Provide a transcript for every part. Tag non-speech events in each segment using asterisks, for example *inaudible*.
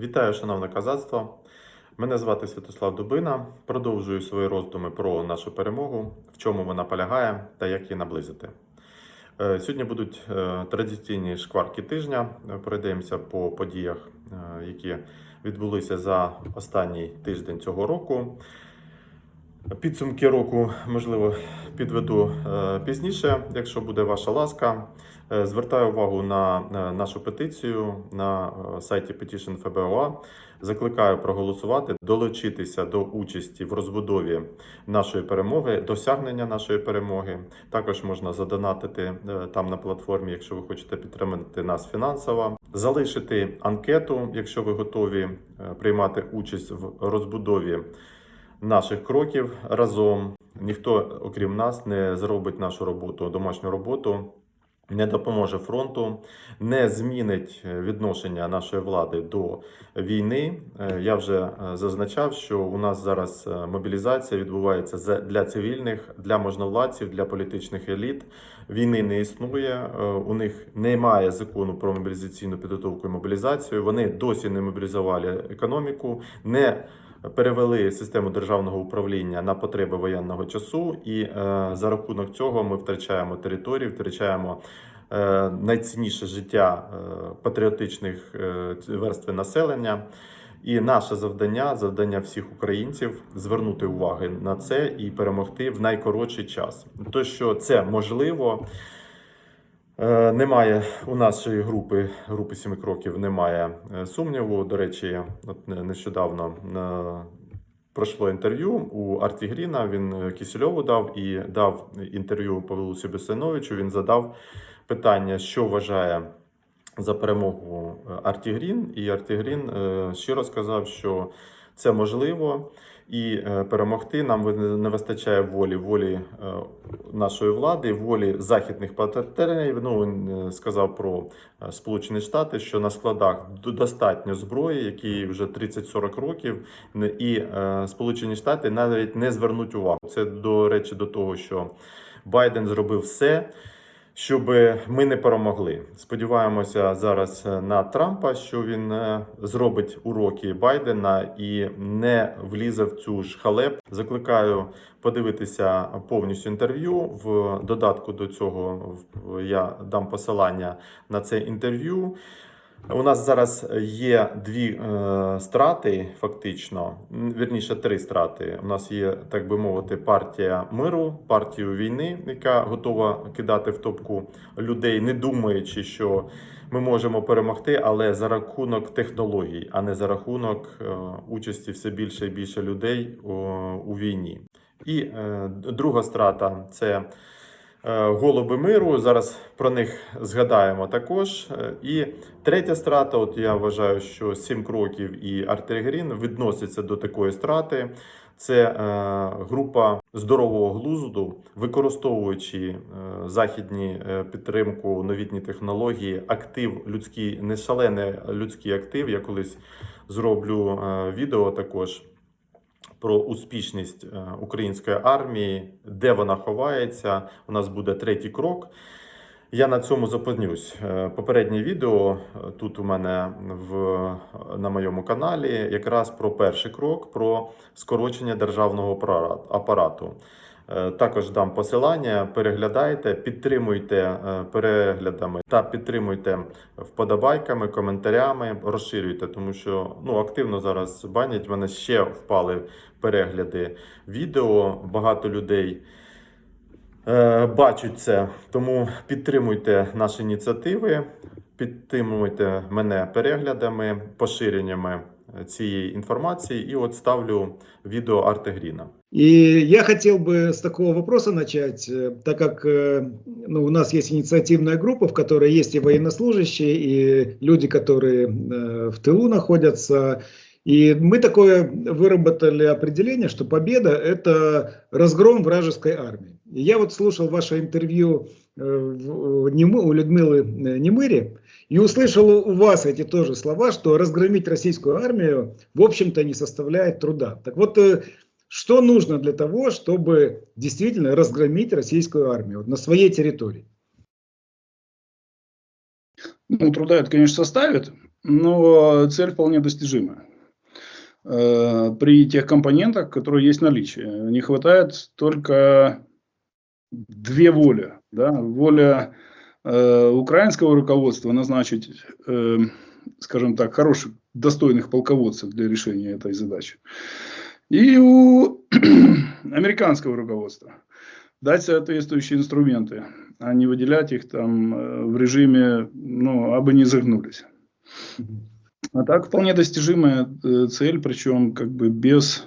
Вітаю, шановне казацтво. Мене звати Святослав Дубина. Продовжую свої роздуми про нашу перемогу, в чому вона полягає та як її наблизити. Е, Сьогодні будуть е, традиційні шкварки тижня. Е, Пройдемося по подіях, які відбулися за останній тиждень цього року. Підсумки року, можливо, підведу е, пізніше, якщо буде ваша ласка. Е, Звертаю увагу на е, нашу петицію на сайті Petition FBOA. Закликаю проголосувати, долучитися до участі в розбудові нашої перемоги, досягнення нашої перемоги. Також можна задонатити там на платформі, якщо ви хочете підтримати нас фінансово. Залишити анкету, якщо ви готові приймати участь в розбудові наших кроків разом. Ніхто, окрім нас, не зробить нашу роботу, домашню роботу, не допоможе фронту, не змінить е, відношення нашої влади до війни. Е, Я вже е, зазначав, що у нас зараз мобілізація відбувається для цивільних, для можновладців, для політичних еліт. Війни не існує. У них немає закону про мобілізаційну підготовку і мобілізацію. Вони досі не мобілізували економіку, не перевели систему державного управління на потреби воєнного часу, і е, за рахунок цього ми втрачаємо території, втрачаємо е, найцінніше життя е, патріотичних верств населення. І наше завдання, завдання всіх українців, звернути увагу на це і перемогти в найкоротший час. То, що це можливо, Немає у нашої групи, групи сіми кроків, немає е, сумніву. До речі, нещодавно е, пройшло інтерв'ю у Арті Гріна. Він е, Кісельову дав і дав інтерв'ю Павлу Себесиновичу. Він задав питання, що вважає за перемогу е, Арті Грін. І Арті Грін е, щиро сказав, що це можливо. І е, перемогти нам не вистачає волі, волі е, нашої влади, волі західних партнерів. Ну він е, сказав про Сполучені Штати, що на складах достатньо зброї, які вже 30-40 років, і Сполучені Штати навіть не звернуть увагу. Це до речі, до того, що Байден зробив все. Щоб ми не перемогли, сподіваємося зараз е, на Трампа, що він е, зробить уроки Байдена і не влізе в цю ж халеп. Закликаю подивитися повністю інтерв'ю. В додатку до цього я дам посилання на це інтерв'ю. У нас зараз є дві е, страти, фактично, вірніше, три страти. У нас є, так би мовити, партія миру, партію війни, яка готова кидати в топку людей, не думаючи, що ми можемо перемогти, але за рахунок технологій, а не за рахунок е, участі все більше і більше людей о, у війні. І е, друга страта це голуби миру. Зараз про них згадаємо також. Е, І третя страта, от я вважаю, що сім кроків і Артергрін відносяться до такої страти. Це е, група здорового глузду, використовуючи е, західні е, підтримку, новітні технології, актив людський, не шалений людський актив. Я колись зроблю е, відео також про успішність е, української армії, де вона ховається. У нас буде третій крок. Я на цьому зупинюсь. Е, Попереднє відео е, тут у мене в, на моєму каналі якраз про перший крок, про скорочення державного апарат- апарату. Е, Також дам посилання, переглядайте, підтримуйте е, переглядами та підтримуйте вподобайками, коментарями, розширюйте, тому що ну, активно зараз банять. В мене ще впали перегляди відео. Багато людей е, бачать це. Тому підтримуйте наші ініціативи, підтримуйте мене переглядами, поширеннями цієї інформації. І от ставлю відео Артегріна. И я хотел бы с такого вопроса начать, э, так как э, ну, у нас есть инициативная группа, в которой есть и военнослужащие, и люди, которые э, в тылу находятся. И мы такое выработали определение, что победа – это разгром вражеской армии. И я вот слушал ваше интервью э, в- Нем- у Людмилы э, Немыри, и услышал у вас эти тоже слова, что разгромить российскую армию, в общем-то, не составляет труда. Так вот, э, что нужно для того, чтобы действительно разгромить российскую армию на своей территории? Ну, труда это, конечно, составит. но цель вполне достижимая. Э, При тех компонентах, которые есть в наличии. Не хватает только две воли. Да? Воля э, украинского руководства назначить, э, скажем так, хороших, достойных полководцев для решения этой задачи. И у *clears throat* американского руководства дать соответствующие инструменты, а не выделять их там э, в режиме, ну, абы не загнулись. А так вполне достижимая э, цель, причем как бы без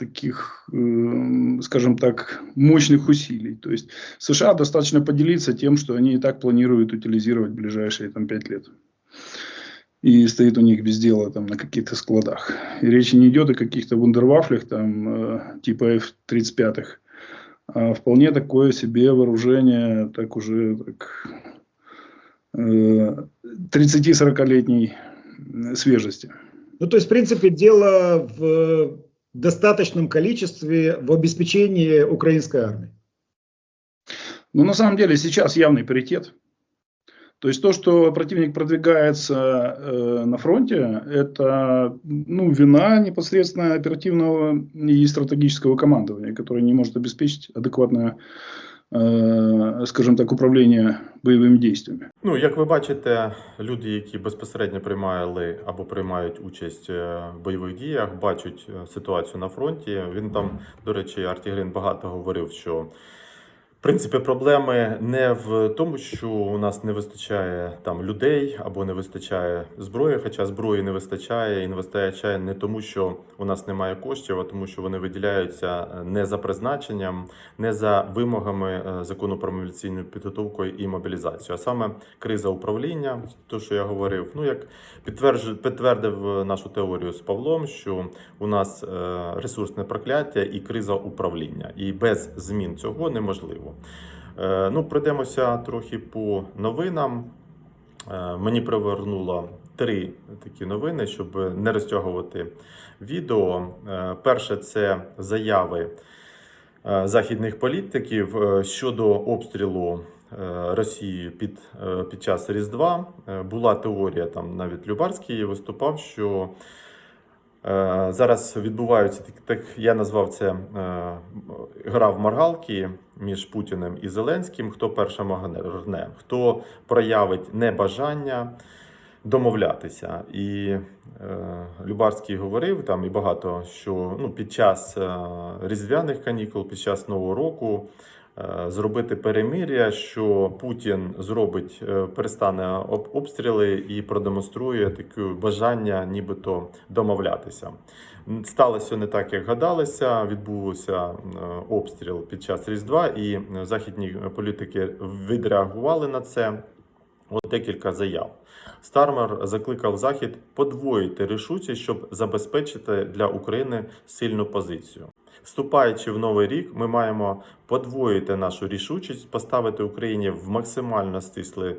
таких, э, скажем так, мощных усилий. То есть США достаточно поделиться тем, что они и так планируют утилизировать ближайшие там, 5 лет. И стоит у них без дела там, на каких-то складах. И речи не идет о каких-то вундервафлях там, э, типа F-35, а вполне такое себе вооружение, так уже так, э, 30-40-летней свежести. Ну, то есть, в принципе, дело в достаточном количестве в обеспечении украинской армии. Но на самом деле сейчас явный паритет. То есть то, что противник продвигается э, на фронте, это ну, вина непосредственно оперативного и стратегического командования, которое не может обеспечить адекватное, э, скажем так, управління бойовими дійствами. Ну, як ви бачите, люди, які безпосередньо приймали або приймають участь е, в бойових діях, бачать е, ситуацію на фронті. Він там, до речі, Артігрин багато говорив, що в принципі проблеми не в тому, що у нас не вистачає там людей або не вистачає зброї, хоча зброї не вистачає, і не вистачає не тому, що у нас немає коштів, а тому, що вони виділяються е, не за призначенням, не за вимогами е, закону про мобілізаційну підготовку і мобілізацію, а саме криза управління, то що я говорив. Ну як підтвердив е, нашу теорію з Павлом, що у нас ресурсне прокляття і криза управління, і без змін цього неможливо. Е, Ну, пройдемося трохи по новинам. Е, Мені привернуло три такі новини, щоб не розтягувати відео. Е, Перше це заяви західних політиків щодо обстрілу Росії під, під час Різдва. Була теорія, там навіть Любарський виступав, що Зараз відбуваються так, я назвав це е, гра в маргалки між Путіним і Зеленським. Хто перше магне, хто проявить небажання домовлятися. І е, Любарський говорив там і багато, що ну, під час е, різдвяних канікул, під час Нового року. Е, Зробити перемир'я, що Путін зробить, е, перестане обстріли і продемонструє таке бажання, нібито домовлятися. Сталося не так, як гадалося. Відбувся е, обстріл під час Різдва, і західні політики відреагували на це. От декілька заяв. Стармер закликав Захід подвоїти рішучість, щоб забезпечити для України сильну позицію. Вступаючи в новий рік, ми маємо подвоїти нашу рішучість, поставити Україні в максимально стисле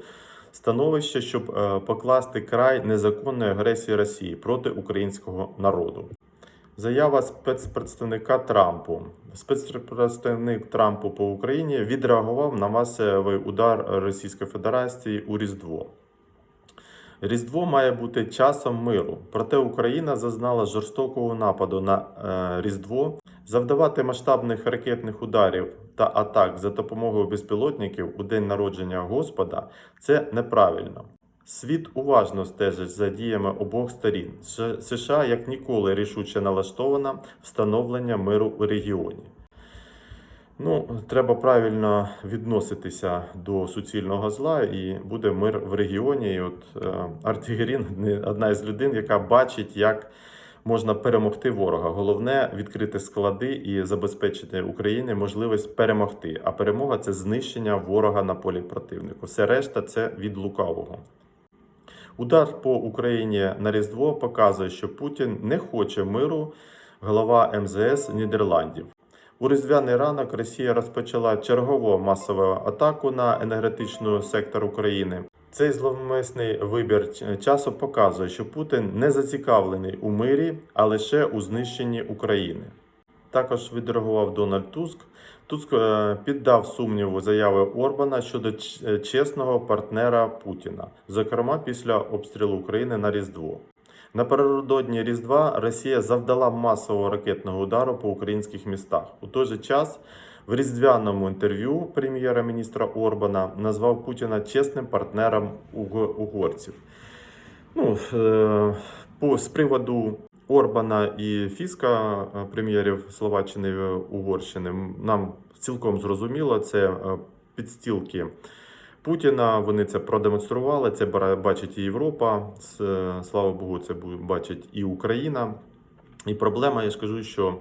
становище, щоб е, покласти край незаконної агресії Росії проти українського народу. Заява спецпредставника Трампу. Спецпредставник Трампу по Україні відреагував на масовий удар Російської Федерації у Різдво. Різдво має бути часом миру, проте Україна зазнала жорстокого нападу на е, Різдво. Завдавати масштабних ракетних ударів та атак за допомогою безпілотників у день народження Господа це неправильно. Світ уважно стежить за діями обох сторін. США як ніколи рішуче налаштована встановлення миру у регіоні. Ну, треба правильно відноситися до суцільного зла, і буде мир в регіоні. І от е, Артігерін одна із людей, яка бачить, як можна перемогти ворога. Головне відкрити склади і забезпечити Україні можливість перемогти. А перемога це знищення ворога на полі противнику. Все решта це від лукавого. Удар по Україні на Різдво показує, що Путін не хоче миру. Глава МЗС Нідерландів. У різдвяний ранок Росія розпочала чергову масову атаку на енергетичний сектор України. Цей зловмисний вибір часу показує, що Путін не зацікавлений у мирі, а лише у знищенні України. Також відреагував Дональд Туск. Туск е, піддав сумніву заяви Орбана щодо е, чесного партнера Путіна, зокрема після обстрілу України на Різдво. Напередодні Різдва Росія завдала масового ракетного удару по українських містах. У той же час в різдвяному інтерв'ю прем'єра-міністра Орбана назвав Путіна чесним партнером угорців. Ну, е, по, з приводу Орбана і Фіска, е, прем'єрів Словаччини і Угорщини, нам цілком зрозуміло, це е, підстілки Путіна. Вони це продемонстрували. Це бачить і Європа. Слава Богу, це бачить і Україна. І проблема, я ж кажу, що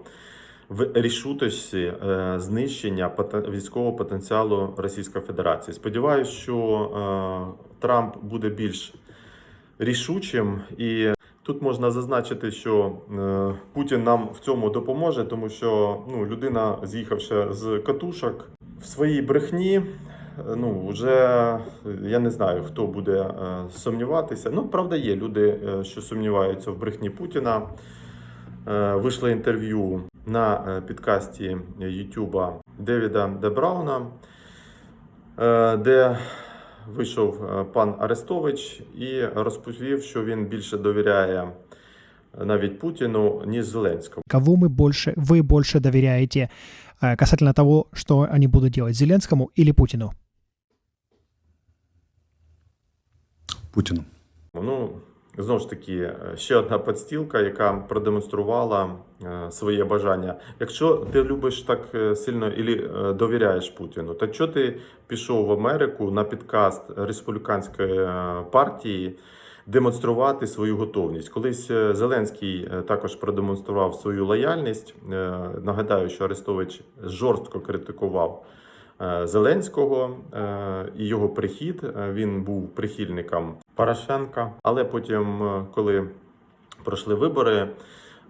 в рішучості е, знищення військового потенціалу Російської Федерації. Сподіваюсь, що е, Трамп буде більш рішучим і. Тут можна зазначити, що е, Путін нам в цьому допоможе, тому що ну, людина, з'їхавши з катушок в своїй брехні, ну вже я не знаю, хто буде сумніватися. Ну, правда, є люди, що сумніваються в брехні Путіна. Е, вийшло інтерв'ю на е, підкасті Ютуба Девіда Дебрауна, е, де вийшов е, пан Арестович і розповів, що він більше довіряє е, навіть Путіну, ніж Зеленському. Кого мы больше, вы больше доверяете э, касательно того, что они будут делать, Зеленскому или Путину? Путину. Ну, знову ж таки, е, ще одна подстілка, яка продемонструвала е, своє бажання. Якщо ти любиш так е, сильно і довіряєш Путіну, то що ти пішов в Америку на підкаст республіканської партії? Демонструвати свою готовність. Колись Зеленський також продемонстрував свою лояльність. Нагадаю, що Арестович жорстко критикував Зеленського і його прихід. Він був прихильником Порошенка, але потім, е, коли пройшли вибори,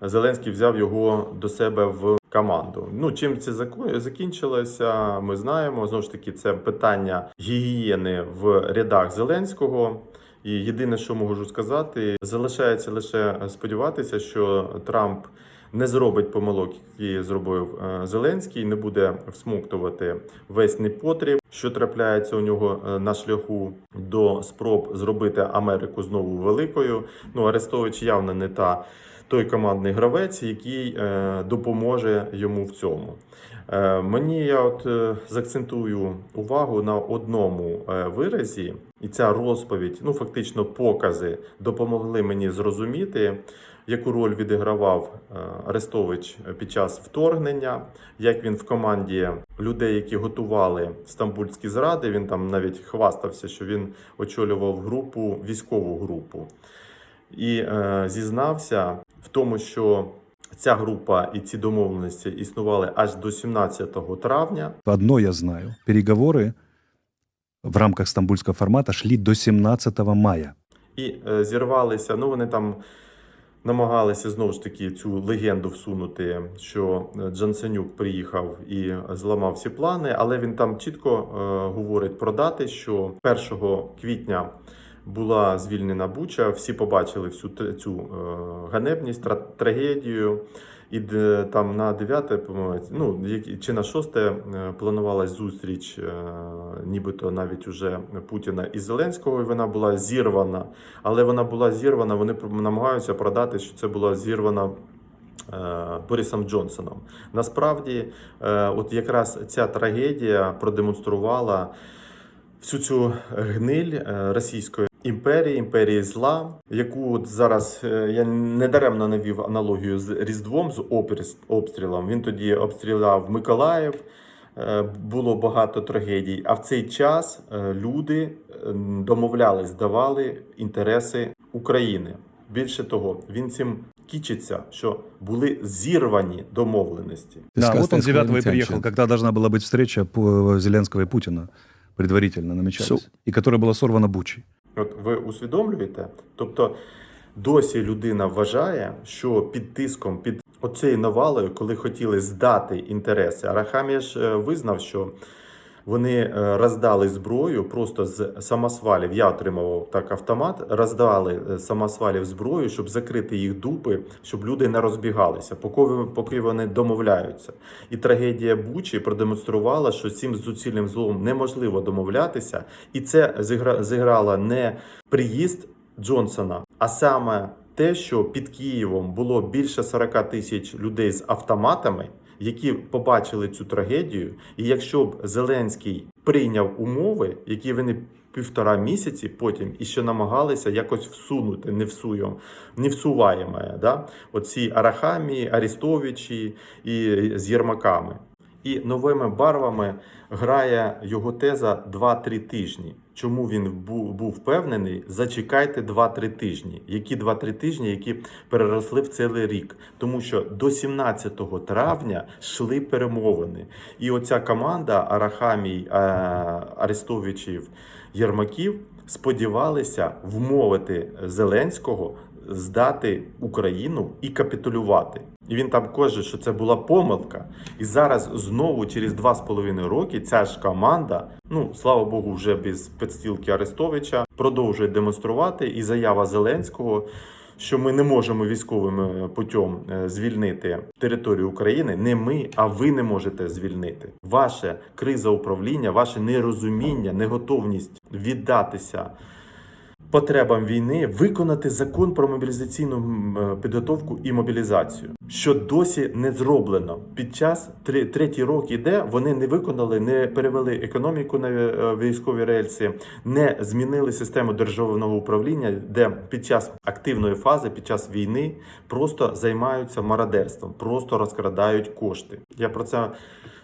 Зеленський взяв його до себе в команду. Ну чим це закінчилося, ми знаємо. Знову ж таки, це питання гігієни в рядах Зеленського. І єдине, що можу сказати, залишається лише сподіватися, що Трамп не зробить помилок, які зробив е, Зеленський, не буде всмоктувати весь непотріб, що трапляється у нього е, на шляху до спроб зробити Америку знову великою. Ну Арестович явно не та той командний гравець, який е, допоможе йому в цьому. Е, Мені я от е, заакцентую увагу на одному е, виразі, і ця розповідь, ну фактично покази, допомогли мені зрозуміти, яку роль відігравав е, Арестович під час вторгнення, як він в команді людей, які готували стамбульські зради. Він там навіть хвастався, що він очолював групу, військову групу, і е, зізнався в тому, що ця група і ці домовленості існували аж до 17 травня. Одно я знаю. Переговоры в рамках стамбульского формата шли до 17 мая. і е, зірвалися. Ну вони там намагалися знову ж таки цю легенду всунути, що е, Джансенюк приїхав і зламав всі плани, але він там чітко е, говорить про дати, що 1 квітня. Була звільнена Буча, всі побачили всю цю е, ганебність, тра- трагедію. І там на 9, по-моєму, ну чи на 6 е, планувалась зустріч, е, нібито навіть уже Путіна і Зеленського. І вона була зірвана. Але вона була зірвана. Вони намагаються продати, що це була зірвана. Борисом Джонсоном. Насправді, от якраз ця трагедія продемонструвала всю цю гниль російської імперії, імперії зла, яку от зараз е, я недаремно навів аналогію з Різдвом, з опір- обстрілом. Він тоді обстріляв Миколаїв. е, Було багато трагедій. А в цей час е, люди е, домовлялись, давали інтереси України. Більше того, він цим кічиться, що були зірвані домовленості. Да, Сказка вот он 9 и инопланетянщина. приехал, когда должна была быть встреча по- Зеленского и Путина, предварительно намечалась, и которая была сорвана Бучей. От ви усвідомлюєте? Тобто досі людина вважає, що під тиском, під оцею навалою, коли хотіли здати інтереси, Арахамія ж е, визнав, що Вони е, роздали зброю просто з самосвалів. Я отримував так автомат, роздали е, самосвалів зброю, щоб закрити їх дупи, щоб люди не розбігалися, поки, поки вони домовляються. І трагедія Бучі продемонструвала, що цим зуцільним злом неможливо домовлятися, і це зігра, зіграла не приїзд Джонсона, а саме те, що під Києвом було більше 40 тисяч людей з автоматами, які побачили цю трагедію. І якщо б Зеленський прийняв умови, які вони півтора місяці потім і ще намагалися якось всунути, не всуємо, не всуваємо, да? оці Арахамії, Арістовичі і з Єрмаками. І новими барвами грає його теза 2-3 тижні. Чому він був, впевнений? Зачекайте 2-3 тижні. Які 2-3 тижні, які переросли в цілий рік. Тому що до 17 травня йшли перемовини. І оця команда Арахамій, е, Арестовичів, Єрмаків сподівалися вмовити Зеленського здати Україну і капітулювати. І він там каже, що це була помилка. І зараз знову через два з половиною роки ця ж команда, ну слава Богу, вже без підстілки Арестовича, продовжує демонструвати. І заява Зеленського, що ми не можемо військовим е, путем е, звільнити територію України. Не ми, а ви не можете звільнити. Ваше криза управління, ваше нерозуміння, неготовність віддатися потребам війни виконати закон про мобілізаційну е, підготовку і мобілізацію, що досі не зроблено. Під час третій рок іде, вони не виконали, не перевели економіку на е, військові рельси, не змінили систему державного управління, де під час активної фази, під час війни просто займаються мародерством, просто розкрадають кошти. Я про це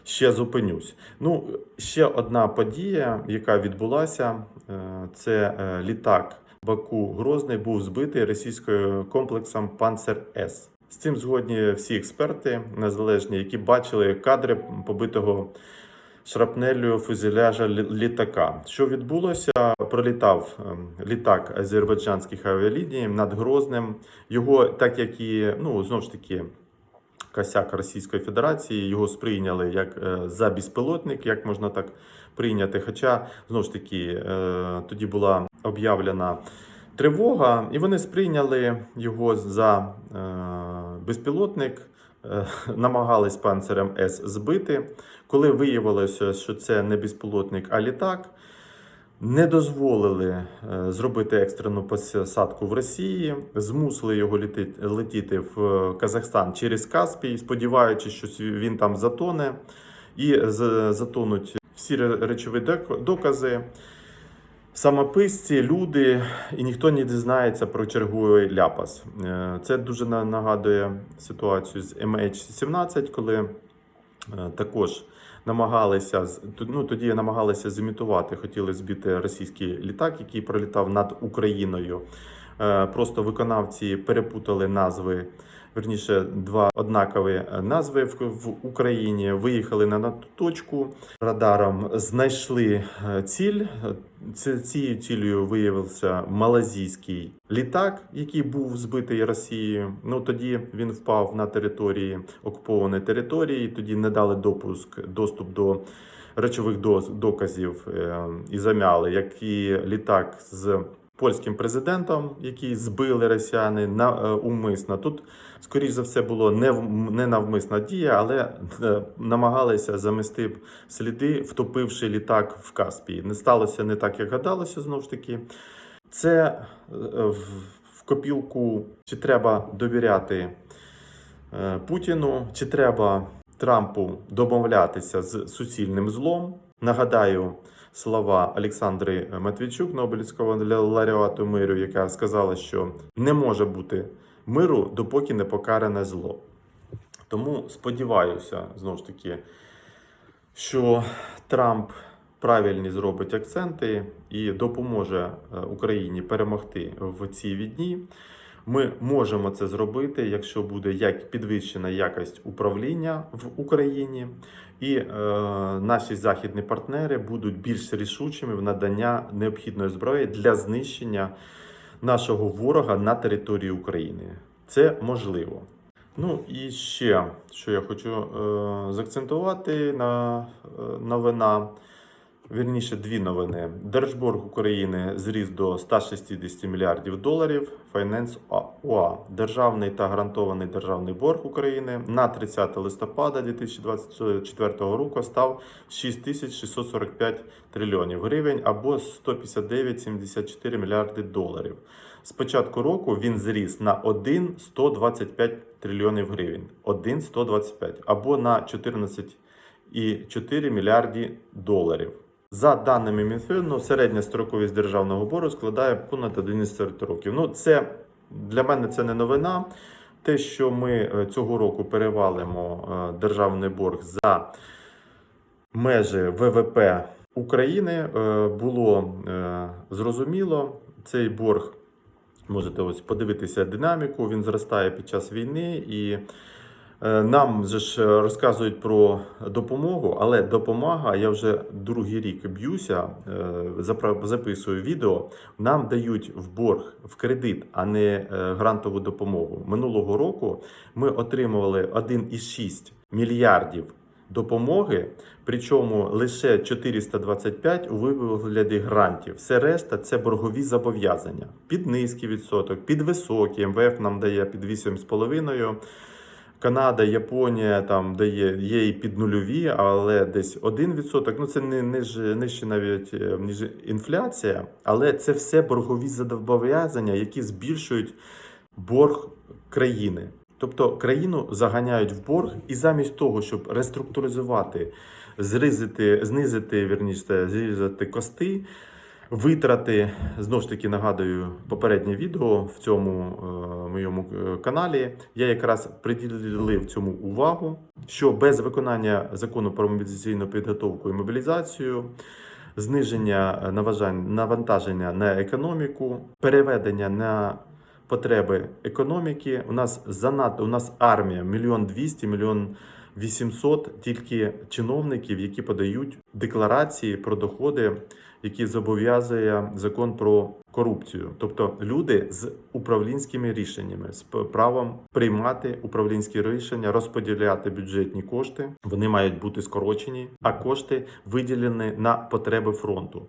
ще зупинюсь. Ну, ще одна подія, яка відбулася, е, це е, літак Баку Грозний був збитий російською комплексом Панцер С. З цим згодні всі експерти незалежні, які бачили кадри побитого шрапнелю фюзеляжа літака. Що відбулося? Пролітав ем, літак азербайджанських авіаліній над Грозним. Його, так як і ну знову ж таки косяк Російської Федерації. Його сприйняли як е, за безпілотник, як можна так прийняти. Хоча знову ж таки е, тоді була об'явлена тривога, і вони сприйняли його за е, безпілотник. *laughs* Намагались панцирем С збити. Коли виявилося, що це не безпілотник, а літак, не дозволили е, зробити екстрену посадку в Росії, змусили його летіти в е, Казахстан через Каспій, сподіваючись, що він там затоне і затонуть всі речові докази. Самописці, люди, і ніхто не дізнається про черговий ляпас. Е, Це дуже нагадує ситуацію з MH17, коли е, також намагалися ну, тоді намагалися зімітувати, хотіли збити російський літак, який пролітав над Україною. Е, Просто виконавці перепутали назви, верніше, два однакові е, назви в, Україні. Виїхали на, точку. Радаром знайшли е, ціль. Цією цілею виявився малазійський літак, який був збитий Росією. Ну тоді він впав на території окупованої території. Тоді не дали допуск доступ до речових доз- доказів е, і замяли, як і літак з польським президентом, який збили росіяни на е, умисно. Тут, скоріш за все, було не, не навмисна дія, але е, намагалися замести сліди, втопивши літак в Каспії. Не сталося не так, як гадалося, знову ж таки. Це е, в, копілку, чи треба довіряти Путіну, чи треба Трампу домовлятися з суцільним злом. Нагадаю слова Олександри Матвійчук, Нобелівського лауреату миру, яка сказала, що не може бути миру, допоки не покаране зло. Тому сподіваюся, знову ж таки, що Трамп правильні зробить акценти і допоможе е, Україні перемогти в цій війні. Ми можемо це зробити, якщо буде як підвищена якість управління в Україні, і е, наші західні партнери будуть більш рішучими в наданні необхідної зброї для знищення нашого ворога на території України. Це можливо. Ну і ще, що я хочу е, заакцентувати на е, новина. Вірніше, дві новини. Держборг України зріс до 160 мільярдів доларів. Finance UA. Державний та гарантований державний борг України на 30 листопада 2024 року став 6645 трильйонів гривень або 159,74 мільярди доларів. З початку року він зріс на 1,125 трильйонів гривень. 1,125 або на 14,4 мільярді доларів. За даними Мінфіну, середня строковість державного боргу складає понад 11 років. Ну, це для мене це не новина. Те, що ми е, цього року перевалимо е, державний борг за межі ВВП України, е, було зрозуміло. Цей борг можете ось подивитися динаміку. Він зростає під час війни і. Е, Нам же ж розказують про допомогу, але допомога, я вже другий рік б'юся, е, записую відео. Нам дають в борг в кредит, а не е, грантову допомогу. Минулого року ми отримували 1,6 мільярдів допомоги, причому лише 425 у вигляді грантів. Все решта це боргові зобов'язання. Під низький відсоток, під високий. МВФ нам дає під 8,5%. Канада, Японія там дає є і під нульові, але десь 1%. Ну це не нижче, нижче навіть е, ніж інфляція, але це все боргові зобов'язання, які збільшують борг країни. Тобто країну заганяють в борг, і замість того, щоб реструктуризувати, зрізати, знизити, вірніше, зрізати кости, витрати, знову ж таки нагадую попереднє відео в цьому е, моєму е, каналі. Я якраз приділив цьому увагу, що без виконання закону про мобілізаційну підготовку і мобілізацію. Зниження е, навантаження на економіку, переведення на потреби економіки. У нас занадто у нас армія мільйон двісті, мільйон 800 тільки чиновників, які подають декларації про доходи, які зобов'язує закон про корупцію, тобто люди з управлінськими рішеннями, з правом приймати управлінські рішення, розподіляти бюджетні кошти. Вони мають бути скорочені, а кошти виділені на потреби фронту.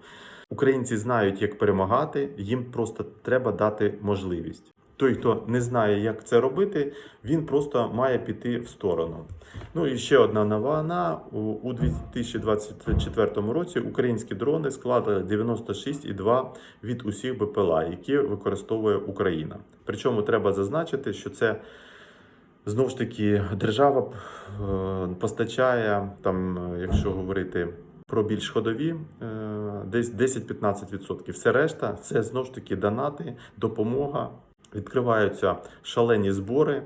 Українці знають, як перемагати, їм просто треба дати можливість. Той, хто не знає, як це робити, він просто має піти в сторону. Ну і ще одна новина. У, у 2024 році українські дрони складали 96,2 від усіх БПЛА, які використовує Україна. Причому треба зазначити, що це знову ж таки держава е, постачає там, е, якщо говорити про більш ходові, е, десь 10-15%. Все решта це знову ж таки донати, допомога. Відкриваються шалені збори.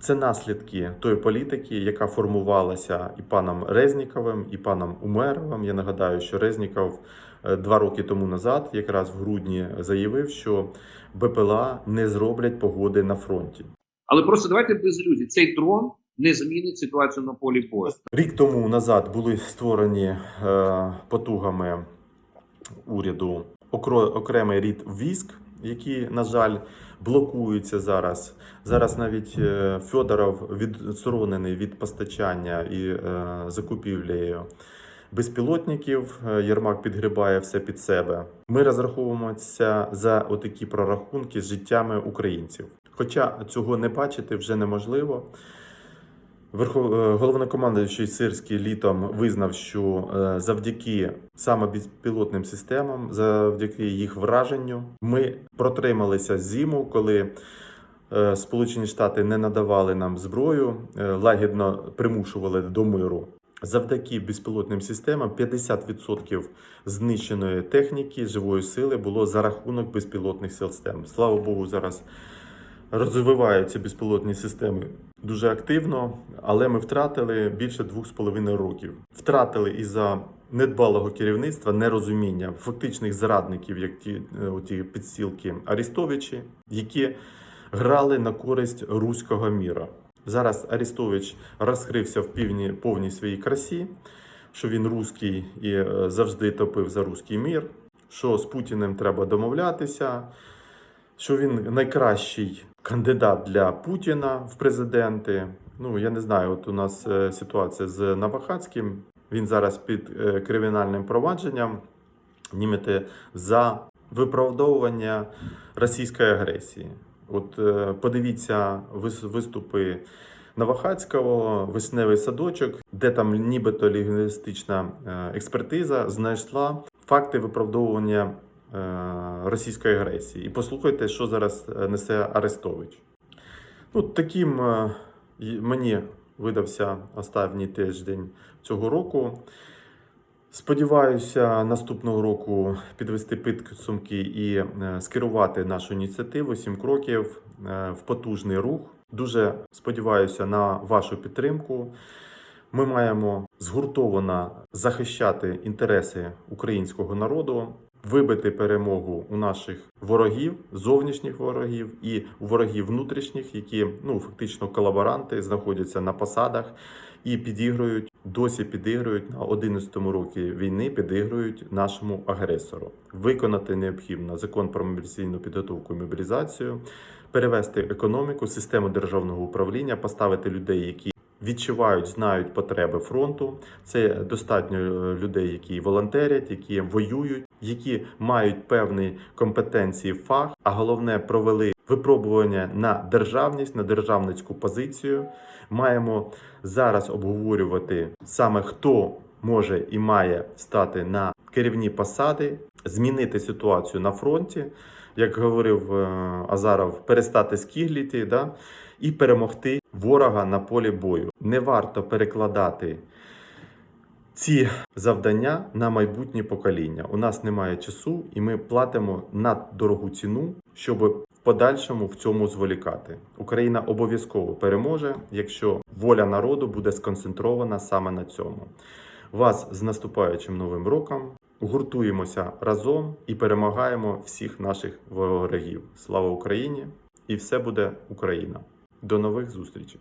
Це наслідки тої політики, яка формувалася і паном Резніковим, і паном Умеровим. Я нагадаю, що Резніков е, два роки тому назад, якраз в грудні, заявив, що БПЛА не зроблять погоди на фронті. Але просто давайте без ілюзій. Цей дрон не змінить ситуацію на полі бою. Рік тому назад були створені е, потугами уряду окремий рід військ, які, на жаль, блокуються зараз. Зараз навіть е, Федоров відсторонений від постачання і закупівлею закупівлі безпілотників. Е, Єрмак підгрібає все під себе. Ми розраховуємося за отакі прорахунки з життями українців. Хоча цього не бачити вже неможливо. Верхов... е, Головнокомандуючий Сирський літом визнав, що е, завдяки саме безпілотним системам, завдяки їх враженню, ми протрималися зиму, коли е, Сполучені Штати не надавали нам зброю, лагідно примушували до миру. Завдяки безпілотним системам 50% знищеної техніки живої сили було за рахунок безпілотних систем. Слава Богу, зараз розвиваються безпілотні системи дуже активно, але ми втратили більше двох з половиною років. Втратили із-за недбалого керівництва, нерозуміння фактичних зрадників, як ті, е, оті підстілки Арістовичі, які грали на користь руського міра. Зараз Арістович розкрився в півні повній своїй красі, що він руський і е, завжди топив за руський мір, що з Путіним треба домовлятися, що він найкращий кандидат для Путіна в президенти. Ну я не знаю, от у нас е, ситуація з Навахацьким. Він зараз під е, кримінальним провадженням німете за виправдовування російської агресії. От е, подивіться виступи Новохацького, вишневий садочок, де там нібито лінгвістична е, експертиза знайшла факти виправдовування російської агресії. І послухайте, що зараз е, несе Арестович. Ну, таким е, мені видався останній тиждень цього року. Сподіваюся, наступного року підвести підсумки і е, скерувати нашу ініціативу «Сім кроків е, в потужний рух. Дуже сподіваюся на вашу підтримку. Ми маємо згуртовано захищати інтереси українського народу, вибити перемогу у наших ворогів, зовнішніх ворогів і ворогів внутрішніх, які ну фактично колаборанти знаходяться на посадах і підігрують, досі підігрують на 11-му році війни, підігрують нашому агресору. Виконати необхідно закон про мобілізаційну підготовку і мобілізацію, перевести економіку, систему державного управління, поставити людей, які відчувають, знають потреби фронту. Це достатньо е, людей, які волонтерять, які воюють, які мають певні компетенції, фах, а головне провели випробування на державність, на державницьку позицію. Маємо зараз обговорювати саме хто може і має стати на керівні посади, змінити ситуацію на фронті, як говорив е, Азаров, перестати скігліти, да, і перемогти ворога на полі бою. Не варто перекладати ці завдання на майбутнє покоління. У нас немає часу, і ми платимо наддорогу ціну, щоб в подальшому в цьому зволікати. Україна обов'язково переможе, якщо воля народу буде сконцентрована саме на цьому. Вас з наступаючим новим роком. Гуртуємося разом і перемагаємо всіх наших ворогів. Слава Україні! І все буде Україна! До нових зустрічей!